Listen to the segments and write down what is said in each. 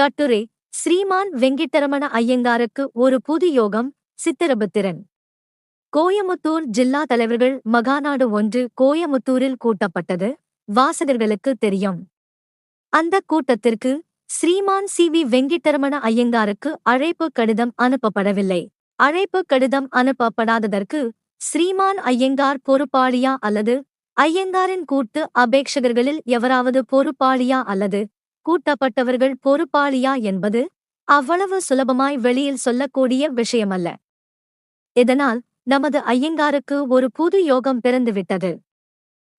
கட்டுரை. ஸ்ரீமான் வெங்கிட்டரமண ஐயங்காருக்கு ஒரு புது யோகம் சித்திரபுத்திரன். கோயமுத்தூர் ஜில்லா தலைவர்கள் மகாநாடு ஒன்று கோயமுத்தூரில் கூட்டப்பட்டது வாசகர்களுக்கு தெரியும். அந்த கூட்டத்திற்கு ஸ்ரீமான் சி. வி. வெங்கிட்டரமண ஐயங்காருக்கு அழைப்பு கடிதம் அனுப்பப்படவில்லை. அழைப்பு கடிதம் அனுப்பப்படாததற்கு ஸ்ரீமான் ஐயங்கார் பொறுப்பாளியா அல்லது ஐயங்காரின் கூட்டு அபேட்சகர்களில் எவராவது பொறுப்பாளியா அல்லது கூட்டப்பட்டவர்கள் பொறுப்பாளியா என்பது அவ்வளவு சுலபமாய் வெளியில் சொல்லக்கூடிய விஷயமல்ல. இதனால் நமது ஐயங்காருக்கு ஒரு புது யோகம் பிறந்துவிட்டது.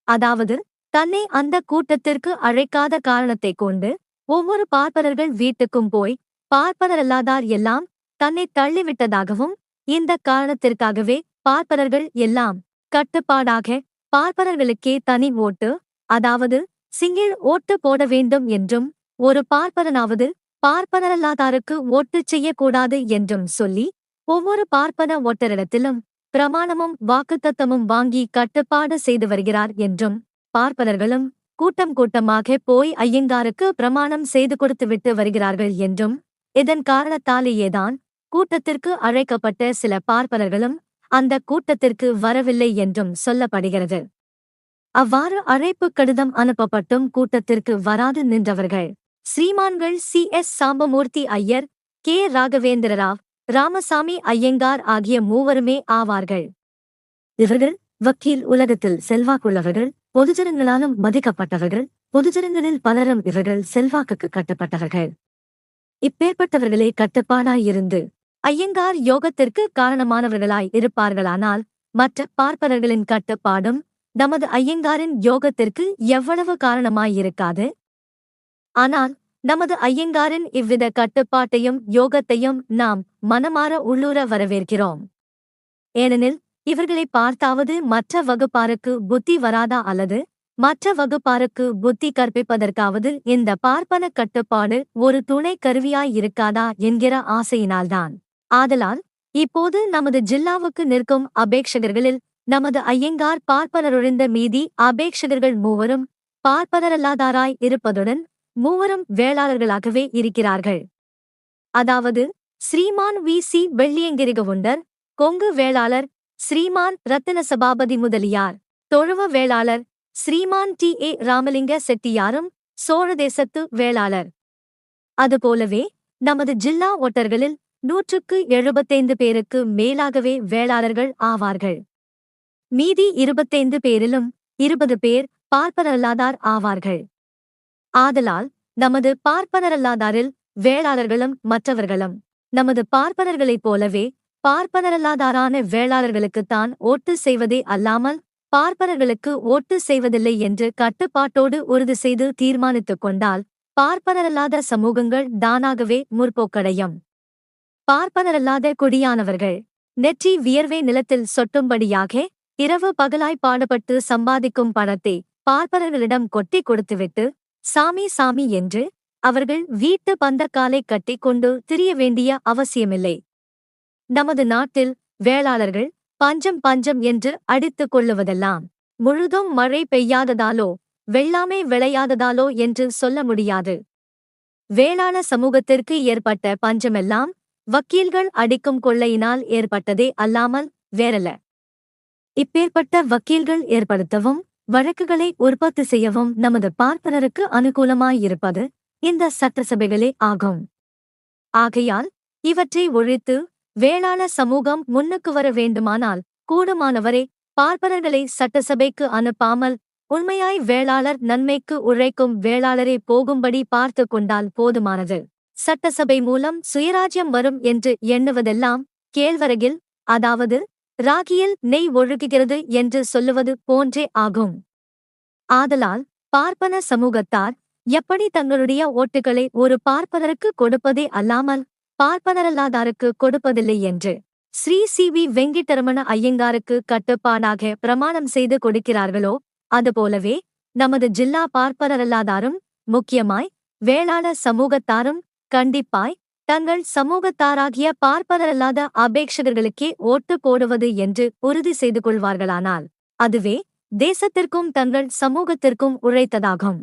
அதாவது தன்னை அந்த கூட்டத்திற்கு அழைக்காத காரணத்தைக் கொண்டு ஒவ்வொரு பார்ப்பனர்கள் வீட்டுக்கும் போய் பார்ப்பனரல்லாதார் எல்லாம் தன்னை தள்ளிவிட்டதாகவும் இந்த காரணத்திற்காகவே பார்ப்பனர்கள் எல்லாம் கட்டுப்பாடாக பார்ப்பனர்களுக்கே தனி ஓட்டு அதாவது சிங்கிள் ஓட்டு போட வேண்டும் என்றும் ஒரு பார்ப்பனனாவது பார்ப்பனரல்லாதாருக்கு ஓட்டு செய்யக்கூடாது என்றும் சொல்லி ஒவ்வொரு பார்ப்பன ஓட்டரிடத்திலும் பிரமாணமும் வாக்குத்தத்தமும் வாங்கி கட்டுப்பாடு செய்து வருகிறார் என்றும் பார்ப்பனர்களும் கூட்டம் கூட்டமாக போய் ஐயங்காருக்கு பிரமாணம் செய்து கொடுத்துவிட்டு வருகிறார்கள் என்றும் இதன் காரணத்தாலேயேதான் கூட்டத்திற்கு அழைக்கப்பட்ட சில பார்ப்பனர்களும் அந்த கூட்டத்திற்கு வரவில்லை என்றும் சொல்லப்படுகிறது. அவ்வாறு அழைப்பு கடிதம் அனுப்பப்பட்டும் கூட்டத்திற்கு வராது நின்றவர்கள். ஸ்ரீமான்கள் C. S. Sambamurthy Iyer K. Raghavendra Rao Ramaswamy Iyengar ஆகிய மூவருமே ஆவார்கள். இவர்கள் வக்கீல் உலகத்தில் செல்வாக்குள்ளவர்கள் பொதுஜனங்களாலும் மதிக்கப்பட்டவர்கள் பொதுஜனங்களில் பலரும் இவர்கள் செல்வாக்குக்கு கட்டுப்பட்டவர்கள். இப்பேற்பட்டவர்களே கட்டுப்பாடாயிருந்து ஐயங்கார் யோகத்திற்கு காரணமானவர்களாய் இருப்பார்களானால் மற்ற பார்ப்பனர்களின் கட்டுப்பாடும் நமது ஐயங்காரின் யோகத்திற்கு எவ்வளவு காரணமாயிருக்காது? ஆனால் நமது ஐயங்காரின் இவ்வித கட்டுப்பாட்டையும் யோகத்தையும் நாம் மனமாற உள்ளூர வரவேற்கிறோம். ஏனெனில் இவர்களை பார்த்தாவது மற்ற வகுப்பாருக்கு புத்தி வராதா அல்லது மற்ற வகுப்பாருக்கு புத்தி கற்பிப்பதற்காவது இந்த பார்ப்பன கட்டுப்பாடு ஒரு துணை கருவியாயிருக்காதா என்கிற ஆசையினால்தான். ஆதலால் இப்போது நமது ஜில்லாவுக்கு நிற்கும் அபேட்சகர்களில் நமது ஐயங்கார் பார்ப்பனரொழிந்த மீதி அபேட்சகர்கள் மூவரும் பார்ப்பனரல்லாதாராய் இருப்பதுடன் மூவரும் வேளாளர்களாகவே இருக்கிறார்கள். அதாவது ஸ்ரீமான் வி. சி. வெள்ளியங்கிரிகவுண்டர் கொங்கு வேளாளர் ஸ்ரீமான் ரத்தின சபாபதி முதலியார் தொழுவ வேளாளர் ஸ்ரீமான் டி. ஏ. ராமலிங்க செட்டியாரும் சோழதேசத்து வேளாளர். அதுபோலவே நமது ஜில்லா ஒட்டர்களில் நூற்றுக்கு எழுபத்தைந்து பேருக்கு மேலாகவே வேளாளர்கள் ஆவார்கள். மீதி இருபத்தைந்து பேரிலும் இருபது பேர் பார்ப்பனரல்லாதார் ஆவார்கள். ஆதலால் நமது பார்ப்பனரல்லாதாரில் வேளாளர்களும் மற்றவர்களும் நமது பார்ப்பனர்களைப் போலவே பார்ப்பனரல்லாதாரான வேளாளர்களுக்குத்தான் ஓட்டு செய்வதே அல்லாமல் பார்ப்பனர்களுக்கு ஓட்டு செய்வதில்லை என்று கட்டுப்பாட்டோடு உறுதி செய்து தீர்மானித்துக் கொண்டால் பார்ப்பனரல்லாத சமூகங்கள் தானாகவே முற்போக்கடையும். பார்ப்பனரல்லாத குடியானவர்கள் நெற்றி வியர்வை நிலத்தில் சொட்டும்படியாக இரவு பகலாய் பாடுபட்டு சம்பாதிக்கும் பணத்தை பார்ப்பனர்களிடம் கொட்டி கொடுத்துவிட்டு சாமி சாமி என்று அவர்கள் வீட்டு பந்தக்காலை கட்டிக்கொண்டு திரிய வேண்டிய அவசியமில்லை. நமது நாட்டில் வேளாளர்கள் பஞ்சம் பஞ்சம் என்று அடித்துக் கொள்ளுவதெல்லாம் முழுதும் மழை பெய்யாததாலோ வெள்ளாமை விளையாததாலோ என்று சொல்ல முடியாது. வேளாண சமூகத்திற்கு ஏற்பட்ட பஞ்சமெல்லாம் வக்கீல்கள் அடிக்கும் கொள்ளையினால் ஏற்பட்டதே அல்லாமல் வேறல்ல. இப்பேற்பட்ட வக்கீல்கள் ஏற்படுத்தவும் வழக்குகளை உற்பத்தி செய்யவும் நமது பார்ப்பனருக்கு அனுகூலமாயிருப்பது இந்த சட்டசபைகளே ஆகும். ஆகையால் இவற்றை ஒழித்து வேளாண சமூகம் முன்னுக்கு வர வேண்டுமானால் கூடுமானவரை பார்ப்பனர்களை சட்டசபைக்கு அனுப்பாமல் உண்மையாய் வேளாளர் நன்மைக்கு உழைக்கும் வேளாளரே போகும்படி பார்த்து கொண்டால் போதுமானது. சட்டசபை மூலம் சுயராஜ்யம் வரும் என்று எண்ணுவதெல்லாம் கேழ்வரகில் அதாவது ராகியில் நெய் ஒழுகுகிறது என்று சொல்லுவது போன்றே ஆகும். ஆதலால் பார்ப்பன சமூகத்தார் எப்படி தங்களுடைய ஓட்டுகளை ஒரு பார்ப்பனருக்கு கொடுப்பதே அல்லாமல் பார்ப்பனரல்லாதாருக்கு கொடுப்பதில்லை என்று ஸ்ரீ சி வி வெங்கிட்டரமண ஐயங்காருக்கு கட்டுப்பாடாக பிரமாணம் செய்து கொடுக்கிறார்களோ அதுபோலவே நமது ஜில்லா பார்ப்பனரல்லாதாரும் முக்கியமாய் வேளாள சமூகத்தாரும் கண்டிப்பாய் தங்கள் சமூகத்தாராகிய பார்ப்பதரல்லாத அபேட்சகர்களுக்கே ஓட்டு போடுவது என்று உறுதி செய்து கொள்வார்களானால் அதுவே தேசத்திற்கும் தங்கள் சமூகத்திற்கும் உழைத்ததாகும்.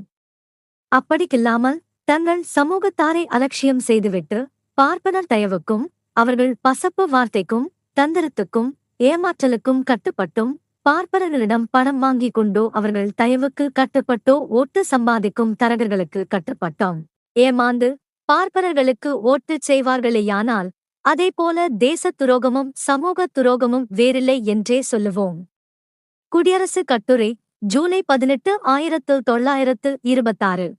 அப்படிக்கில்லாமல் தங்கள் சமூகத்தாரை அலட்சியம் செய்துவிட்டு பார்ப்பனர் தயவுக்கும் அவர்கள் பசப்பு வார்த்தைக்கும் தந்திரத்துக்கும் ஏமாற்றலுக்கும் கட்டுப்பட்டும் பார்ப்பனர்களிடம் பணம் வாங்கிக் கொண்டோ அவர்கள் தயவுக்கு கட்டுப்பட்டோ ஓட்டு சம்பாதிக்கும் தரகர்களுக்கு கட்டுப்பட்டோம். ஏமாந்து பார்ப்பனர்களுக்கு ஓட்டுச் செய்வார்களேயானால் அதேபோல தேசத் துரோகமும் சமூகத் துரோகமும் வேறில்லை என்றே சொல்லுவோம். குடியரசுக் கட்டுரை ஜூலை பதினெட்டு ஆயிரத்து தொள்ளாயிரத்து இருபத்தாறு.